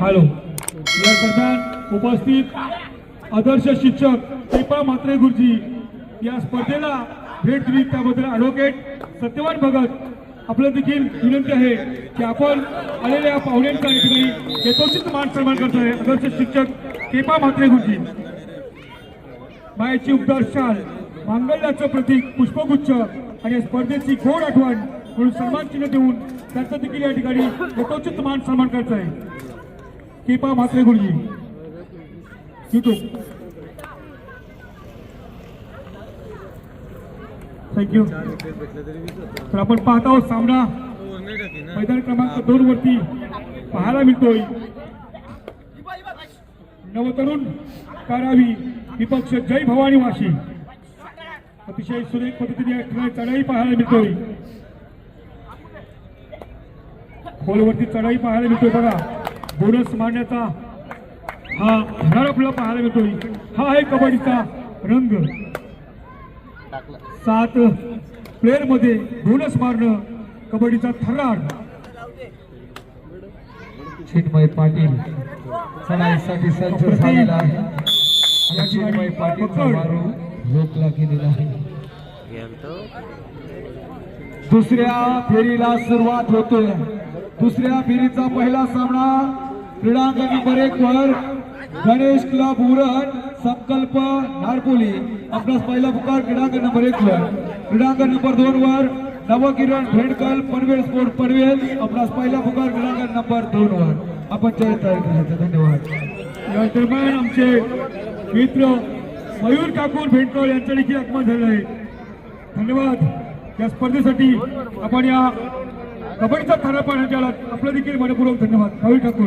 Hello या दरम्यान उपस्थित आदर्श शिक्षक दीपा म्हात्रे गुरुजी या स्पर्धेला भेट दिली. त्याबद्दल ॲडव्होकेट सत्यवान भगत आपलं देखील विनंती आहे की आपण आलेल्या पाहुण्यांचा या ठिकाणी यथोचित मान सन्मान करतोय आदर्श शिक्षक केपा म्हात्रे गुरुजी. मायाची उपदार शाल मांगल्याचं प्रतीक पुष्पगुच्छ आणि या स्पर्धेची गोड आठवण म्हणून सन्मान चिन्ह देऊन त्यांचं देखील या ठिकाणी यथोचित मान सन्मान करत आहे. किपा म्हात्रे गुरुजी. युट्यूब थँक्यू तर आपण पाहत आहोत सामना. मैदान क्रमांक दोन वरती पाहायला मिळतोय. नवतरुण कारावी विपक्ष जय भवानी वाशी. अतिशय सुरेख पद्धतीने या ठिकाणी चढाई पाहायला मिळतोय. खोलवरती चढाई पाहायला मिळतोय बघा. बोनस मारण्याचा हा धडार आपल्याला पाहायला मिळतोय हा आहे कबड्डीचा रंग. सात प्लेअरमध्ये बोनस मारणं कबड्डीचा थरार. चिन्मय पाटील चढाईसाठी सज्ज झालेला आहे. चिन्मय. मारू रोखला गेलेला आहे. दुसऱ्या फेरीला सुरुवात होते दुसऱ्या फेरीचा पहिला सामना क्रीडांगण नंबर एक वर गणेश क्लब उरण संकल्प नारपोली. आपला पहिला पुकार क्रीडांगण नंबर एक वर. क्रीडांगण नंबर दोन वर नवकिरण भेडकल पनवेल स्पोर्ट पनवेल. आपणास पहिला पुकार क्रीडांगण नंबर दोन वर. आपण जय तयार करायचं धन्यवाद. या दरम्यान आमचे मित्र मयूर ठाकूर भेंटकर यांचं देखील आगमन झालं आहे. धन्यवाद. या स्पर्धेसाठी आपण या कबड्डीचा थारा पाहण्याच्या आपलं देखील मनपूर्वक धन्यवाद. मयूर ठाकूर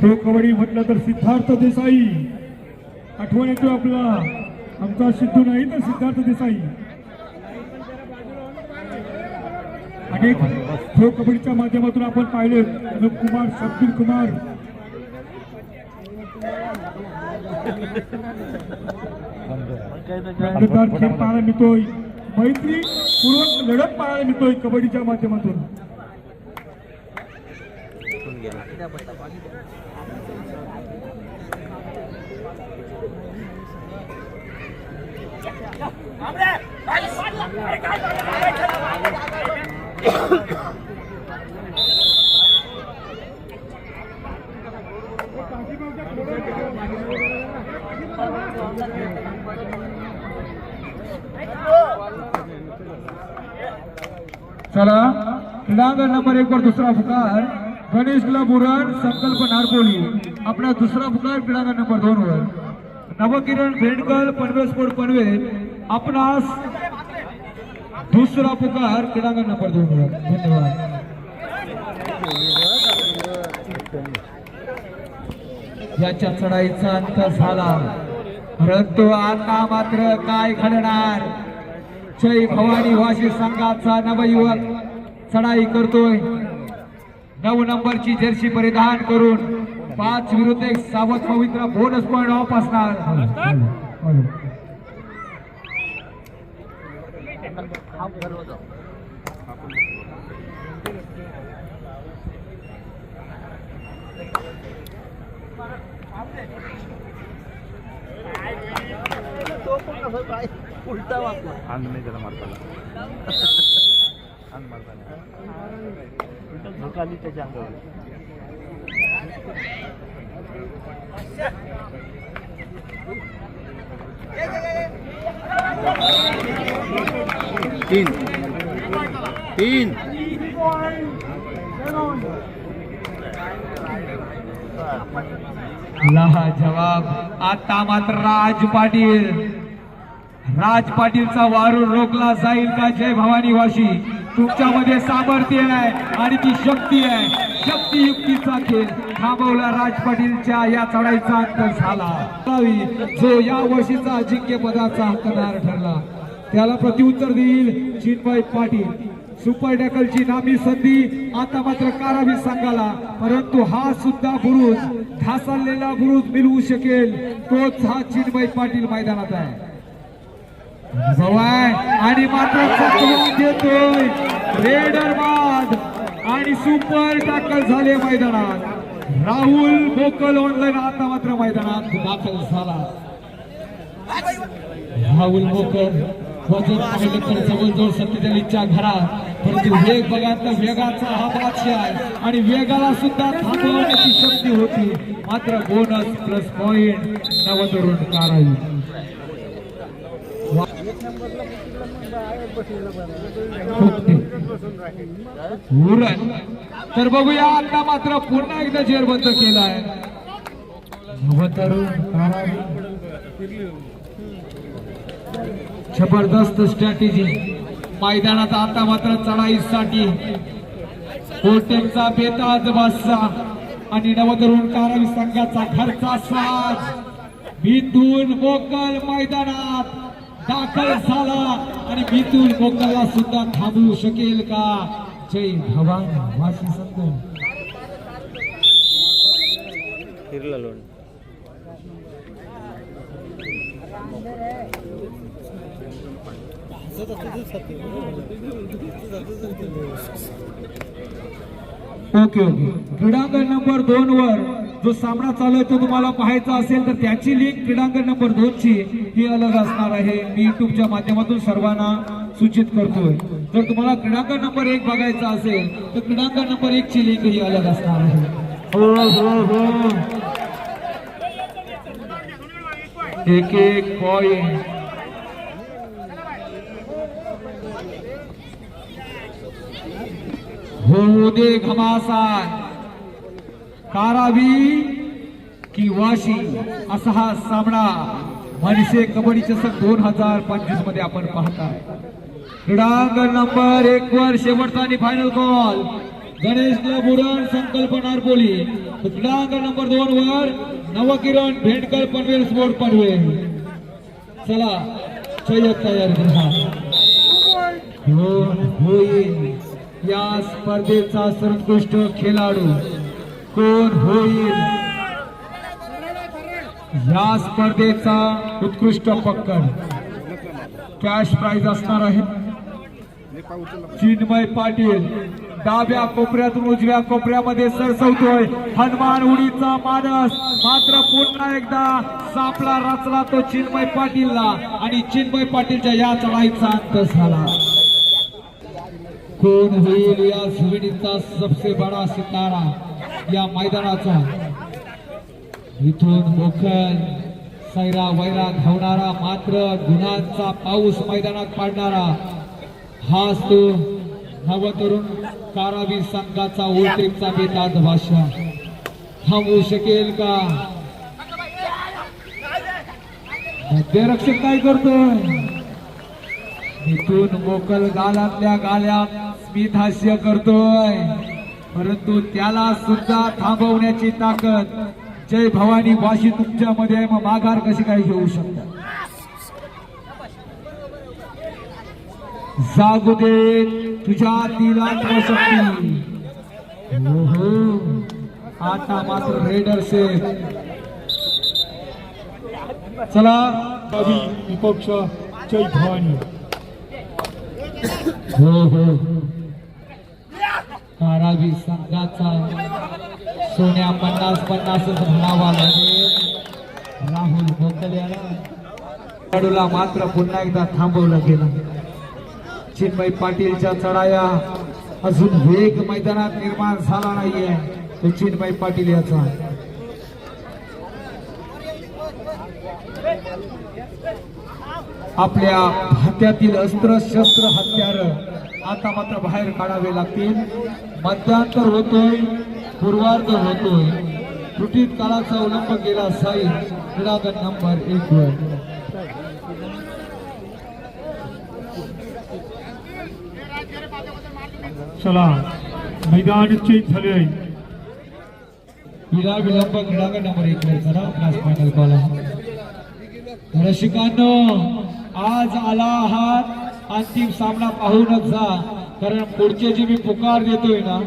प्रो कबड्डी म्हटलं तर सिद्धार्थ देसाई. आठवण येतो आपला आमचा सिद्धू नाही तर सिद्धार्थ देसाई. अनेक प्रो कबड्डीच्या माध्यमातून आपण पाहिले अनुप कुमार शब्दीर कुमार. रंगतदार खेळ पाहायला मिळतोय. मैत्री पूर्वक लढत पाहायला मिळतोय कबड्डीच्या माध्यमातून. चला क्रीडांगण नंबर एक वर दूसरा पुकार। गणेश गुलाब उरण संकल्प नारपोली. आपला दुसरा पुकार क्रीडांगण नंबर दोन वर. नवकिरण भेंडकर पनवेल स्पोर्ट पनवेल आपणास दुसरा पुकार क्रीडांगण नंबर दोन वर. धन्यवाद. याच्या चढाईचा अंत झाला. परंतु आता मात्र काय घडणार? जय भवानी वाशी संघाचा नवयुवक. चढाई करतोय. नऊ नंबरची जर्सी परिधान करून पाच विरुद्ध एक सावध पवित्र बोनस पॉइंट ऑफ असणार. उलटा वागतो अंग नाही त्याला मारताना. अंग मारताना. आली त्याच्या अंगावर. तीन. तीन. लहा जवाब. आता मात्र राज पाटील. राज पाटीलचा वारून रोखला जाईल का जय भवानी वाशी? तुमच्यामध्ये सामर्थ्य आहे आणि ती शक्ती आहे. शक्तियुक्तीचा खेळ थांबवला राज पाटीलच्या या चढाईचा अंत झाला. जो या वर्षीचा अजिंक्य पदाचा हक्कदार ठरला. त्याला प्रत्युत्तर देईल चिन्मय पाटील. सुपर डॅकलची नामी संधी आता मात्र कारावी संघाला. परंतु हा सुद्धा बुरुज ढासळलेला बुरुज मिळवू शकेल तोच हा चिन्मय पाटील मैदानात आहे. भवाय आणि मात्र चकवा देतोय. रेडर बाद आणि सुपर टॅकल झाले मैदानात. राहुल बोकल ऑनलाईन आता मात्र मैदानात दाखल झाला. राहुल बोकल वजन जवळजवळ सत्तेचाळीसच्या घरात. परंतु वेग बघा तर वेगाचा हा बादशाह आहे. आणि वेगाला सुद्धा थांबवण्याची शक्ती होती. मात्र bonus plus point Navtarun Karavi तर बघूया आता मात्र पुन्हा एकदा जेरबंद केलाय. नवतरुण जबरदस्त स्ट्रॅटेजी मैदानात आता मात्र चढाईसाठी. कोटेचा बेताज बादशा आणि नवतरुण कारावी संघाचा घरचा साज. बिंदून मोकल मैदानात. दाखल झाला. आणि बिंदून मोकलला सुद्धा थांबवू शकेल का? जय भवानी. वाशी संत. फिरला लोण. Okay okay. क्रीडांगण नंबर दोन वर. जो सामना चालू आहे तो तुम्हाला पाहायचा असेल तर त्याची लिंक क्रीडांगण नंबर दोन ची ही अलग असणार आहे. मी युट्यूबच्या माध्यमातून सर्वांना सूचित करतोय. जर तुम्हाला क्रीडांगण नंबर एक बघायचा असेल तर क्रीडांगण नंबर एक ची लिंक ही अलग असणार आहे. हो हो हो. एक एक पॉइंट होऊ दे घमासान. कारावी की वाशी असा हा सामना मनसे कबड्डी चषक दोन हजार पंचवीसमध्ये आपण पाहताय. क्रीडांगण नंबर एक वर शेवटचा आणि final call Ganesh club Uran Sankalp Narpoli. क्रीडांगण नंबर दोन वर नवकिरण भेंडकर पनवेल स्पोर्ट पनवेल. चला चयक तयार करा. होईल. या स्पर्धेचा सर्वोत्कृष्ट खेळाडू कोण होईल? या स्पर्धेचा उत्कृष्ट पक्कड. कॅश प्राइज असणार आहे. चिन्मय पाटील डाव्या कोपऱ्यातून उजव्या कोपऱ्यामध्ये सरसवतोय. हनुमान उडीचा मानस मात्र पुन्हा एकदा सापला रचला तो चिन्मय पाटीलला आणि चिन्मय पाटीलच्या या चढाईचा अंत झाला. कोण होईल या श्रेणीचा सबसे बडा सितारा? या मैदानाचा. इथून मोखल सैरा वैरा धावणारा मात्र गुणांचा पाऊस मैदानात पाडणारा. हाच तो नवतरुण कारावी संघाचा ओटेचा बेताद भाषा थांबवू शकेल का? मध्यरक्षक काय करतोय? इथून मोकल गालातल्या गाल्यात स्मित हास्य करतोय. परंतु त्याला सुद्धा थांबवण्याची ताकद जय भवानी वाशी तुमच्यामध्ये आहे मग माघार कशी काय घेऊ शकता? जागू दे तुझ्या ओहो आता मात्र रेडर से चला. विपक्ष जय भवानी. हो हो. कारावी संघाचा सोन्या पन्नास पन्नास म्हणावा लागेल. राहुल भोकल याला खेळाडूला मात्र पुन्हा एकदा थांबवलं गेलं. चिन्मय पाटीलच्या चढाया अजून वेग मैदानात निर्माण झाला नाहीये. तो चिन्मय पाटील याचा. आपल्या हात्यातील अस्त्र शस्त्र हत्यार आता मात्र बाहेर काढावे लागतील. मध्यांतर होतोय पूर्वार्ध होतोय. त्रुटीत काळाचा अवलंब केला साई. क्रीडागण नंबर एक वर. चला मैदान चेंज झाले. विरा विलंब क्रीडांगण नंबर एक वर करा. क्लास फायनल कॉलम रसिकांनो आज आला आहात अंतिम सामना पाहूनच जा. कारण पुढचे जे मी पुकार देतोय ना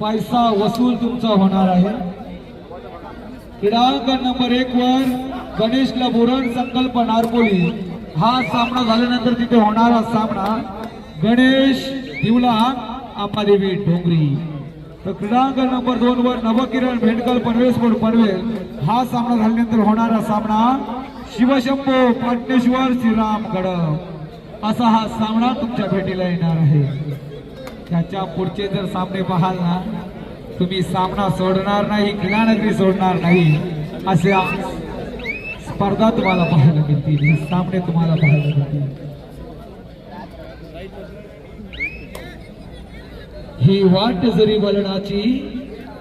पैसा वसूल तुमचा होणार आहे. क्रीडांगण नंबर एक वर गणेश लबोरण संकल्प नारपोली. हा सामना झाल्यानंतर तिथे होणारा सामना गणेश दिवला अंबादेवी डोंगरी तर क्रीडांगण नंबर दोन वर नवकिरण भेंडकल पनवेसपूर पनवेल. हा सामना झाल्यानंतर होणारा सामना शिवशंभो पाटणेश्वर श्रीराम गडप असा हा सामना तुमच्या भेटीला येणार आहे. त्याच्या पुढचे जर सामने पाहाल ना तुम्ही सामना सोडणार नाही क्रीडानगरी सोडणार नाही अशा स्पर्धा तुम्हाला पाहायला मिळतील. हे सामने तुम्हाला पाहायला मिळतील. ही वाट जरी वलणाची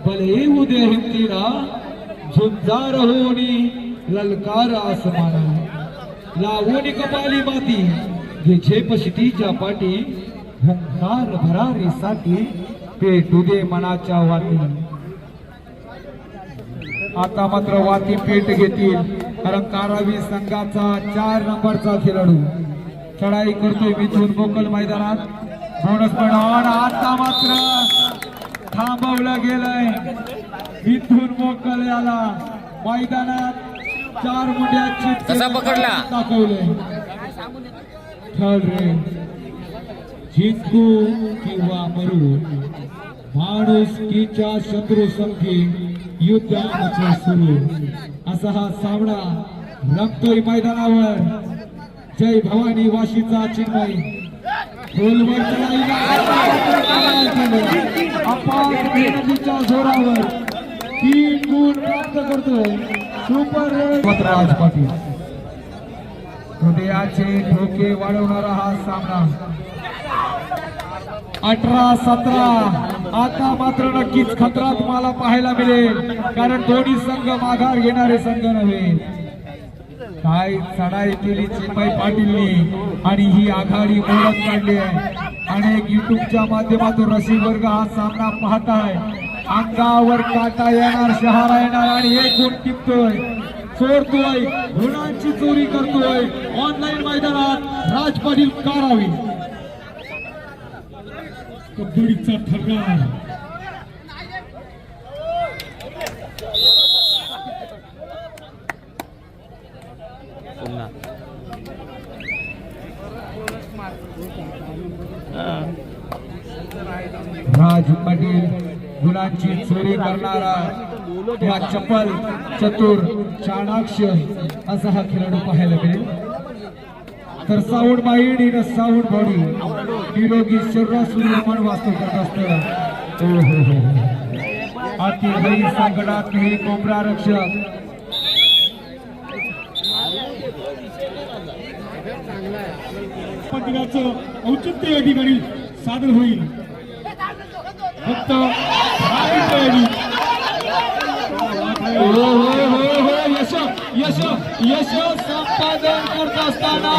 भले उदय हिमतीला झुंजार होणी ललकार आसमाना लावून कपाली माती. घे झेप शिटीच्या पाठी हुंकार भरारीसाठी पेटू दे मनाच्या वाती आता मात्र वाती पेट घेतील कारण कारावी संघाचा चार नंबरचा खेळाडू. चढाई करतोय मिथून गोकल मैदानात. बोनस पण आता मात्र थांबवलं गेलंय. मिथून मोकल याला मैदानात चार मुंड्याची? दाखवले ठर रे जिंकू किंवा मरू माणुसकीच्या शत्रू संख्ये युद्धाचे सुरू. असा हा सामना रंगतोय मैदानावर. जय भवानी वाशीचा चिन्मय. खोलवर जोरावर तीन गुण प्राप्त करतोय. सुपर राज पाटील. हृदयाचे ठोके वाढवणारा हा सामना. अठरा सतरा आता मात्र नक्कीच खतरा तुम्हाला पाहायला मिळेल कारण दोन्ही संघ माघार घेणारे संघ नव्हे. काय चढाई केली चिन्मय पाटीलनी आणि ही आघाडी मोडत काढली आहे. अनेक युट्यूबच्या माध्यमातून रसिक वर्ग हा सामना पाहताय. अंगावर काटा येणार शहारा येणार आणि हे गुण टिपतोय. चोरतोय गुणांची चोरी करतोय. ऑनलाईन मैदानात राज पाटील कारावी. कबड्डीचा ठरणार राज पाटील गुणांची चोरी करणारा. या चपल चतुर चाणाक्ष असा हा खेळाडू पाहायला मिळेल. तर sound mind in sound body. निरोगी शरीर मन वास्तव करत असतं हो हो, हो, हो. अतिहरी संकटात हे कोपरा रक्षक. दिनाचं औचित्य या ठिकाणी सादर होईल. फक्त भाविक तयारी. हो हो हो हो यश यश यश संपादन करत असताना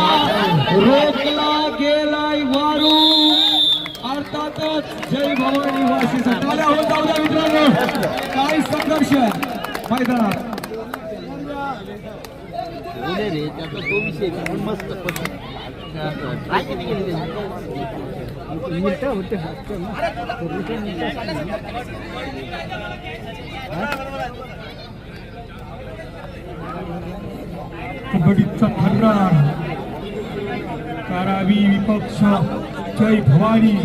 रोखला गेलाय वारू अर्थातच जय भवानी वासी टाळ्या हो? जाऊ द्या मित्रांनो काय संघर्ष मैदानात मस्त पण ट्राय किती केली त्यांनी? मिनिटं होते पूर्वीचे मिनिटं कबड्डीचा ठरणार कारावी विपक्ष जय भवानी.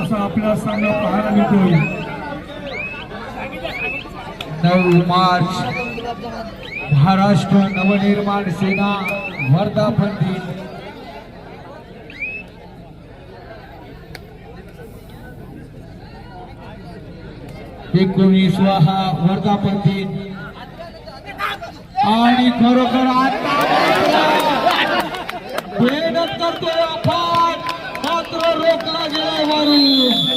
असा आपला सामना पाहायला मिळतोय. नऊ मार्च महाराष्ट्र नवनिर्माण सेना वर्धापन दिन एकोणीसवा हा वर्धापन दिन आणि खरोखर आता अफाट मात्र रोखला गेलाय मारून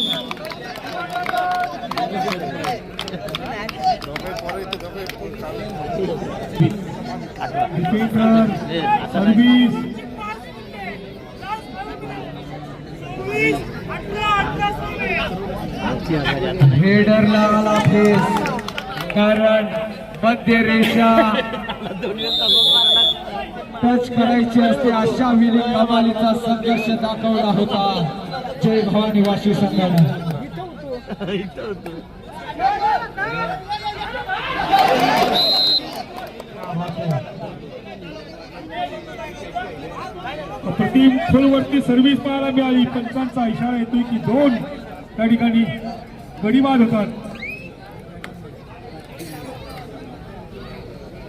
सर्व्हिस. रेडरला आला फेस. कारण मध्य रेषा. टच करायची असते अशा विली कमालीचा संघर्ष दाखवला होता. जय भवानी वाशी संघाने प्रतिम खोलवरती सर्व्हिस पाहायला मिळाली. पंचांचा इशारा येतोय की दोन. त्या ठिकाणी गडीबाद होतात.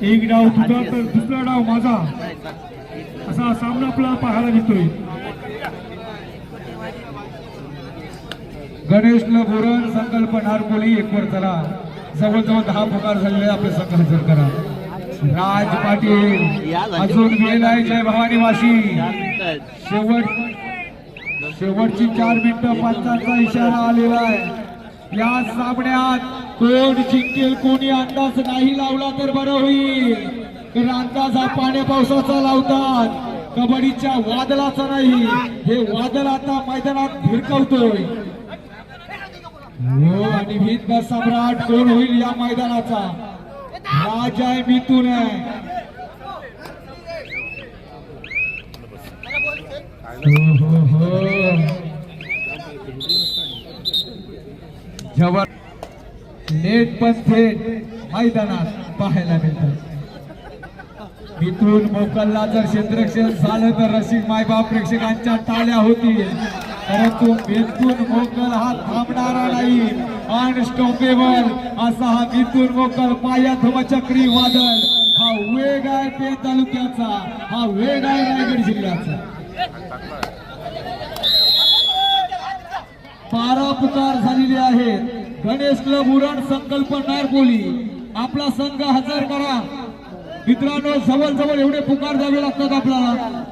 एक डाव तुझा तर दुसरा डाव माझा. असा सामना आपला पाहायला मिळतोय गणेश बोरण संकल्प नारपोली एक वर चला. जवळजवळ दहा पुकार झालेले आपले हजर करा. राज पाटील अजून वेळ आहे जय भवानी वाशी शेवट शेवटची चार मिनिटं पंचांचा इशारा आलेला आहे. या सामन्यात कोण जिंकेल कोणी अंदाज नाही लावला तर बरं होईल. कारण अंदाज हा पाण्या पावसाचा लावतात. कबड्डीच्या वादळाचा नाही. हे वादळ आता मैदानात भिरकवतोय. हो आणि भिन्न सम्राट कोण होईल या मैदानाचा? राजा आहे मिथून. आहे हो हो हो. जवर नेट पण थेट मैदानात पाहायला मिळतात इथून मोकलला जर क्षेत्रक्षण झालं तर रसिक मायबाप प्रेक्षकांच्या टाळ्या होतील परंतु बेतून मोकल हा थांबणारा नाही. अनस्टॉपेबल असा हा मिथून मोकल पाया चक्री वादळ. हा वेग आहे पे तालुक्याचा हा वेग आहे रायगड जिल्ह्याचा. बारा पुकार झालेले आहेत. गणेश क्लब उरण संकल्प नारपोली आपला संघ हजर करा. मित्रांनो जवळ जवळ एवढे पुकार द्यावे लागतात आपल्याला.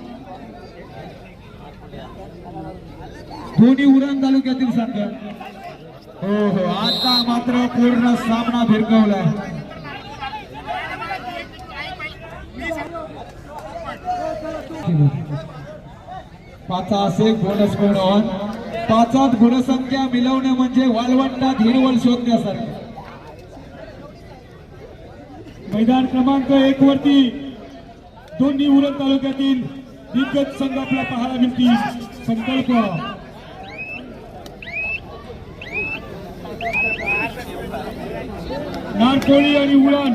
दोन्ही उरण तालुक्यातील संघ. हो हो. आता मात्र पूर्ण सामना भिरकवलाय. पाचास एक बोनस मिळवून पाचात गुणसंख्या मिळवणे म्हणजे वालवंटात हिरवळ शोधण्यासारखे. मैदान क्रमांक एक वरती दोन्ही उरण तालुक्यातील दिग्गज संघ आपला पाहायला मिळतील. संकल्प. नारकोळी आणि उरण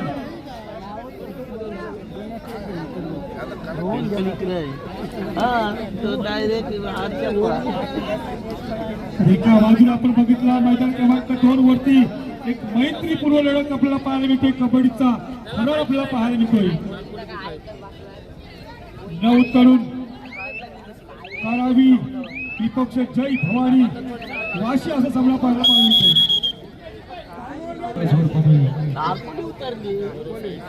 एका बाजूला आपण बघितला मैदान क्रमांक दोन वरती एक मैत्रीपूर्व लढत आपल्याला पाहायला मिळतोय. कबड्डीचा खरं आपल्याला पाहायला मिळतोय. नऊ तरुण. कारावी विपक्ष जय भवानी. वाशी असा सामना पाहायला पाहायला मिळतोय. उतरली.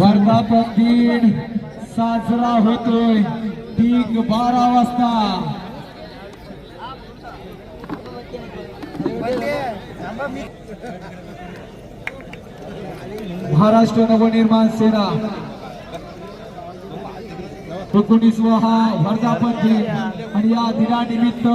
वर्धापन दिन साजरा होतोय. ठीक बारा वाजता. महाराष्ट्र नवनिर्माण सेना. एकोणीसवा हा वर्धापन दिन आणि या दिनानिमित्त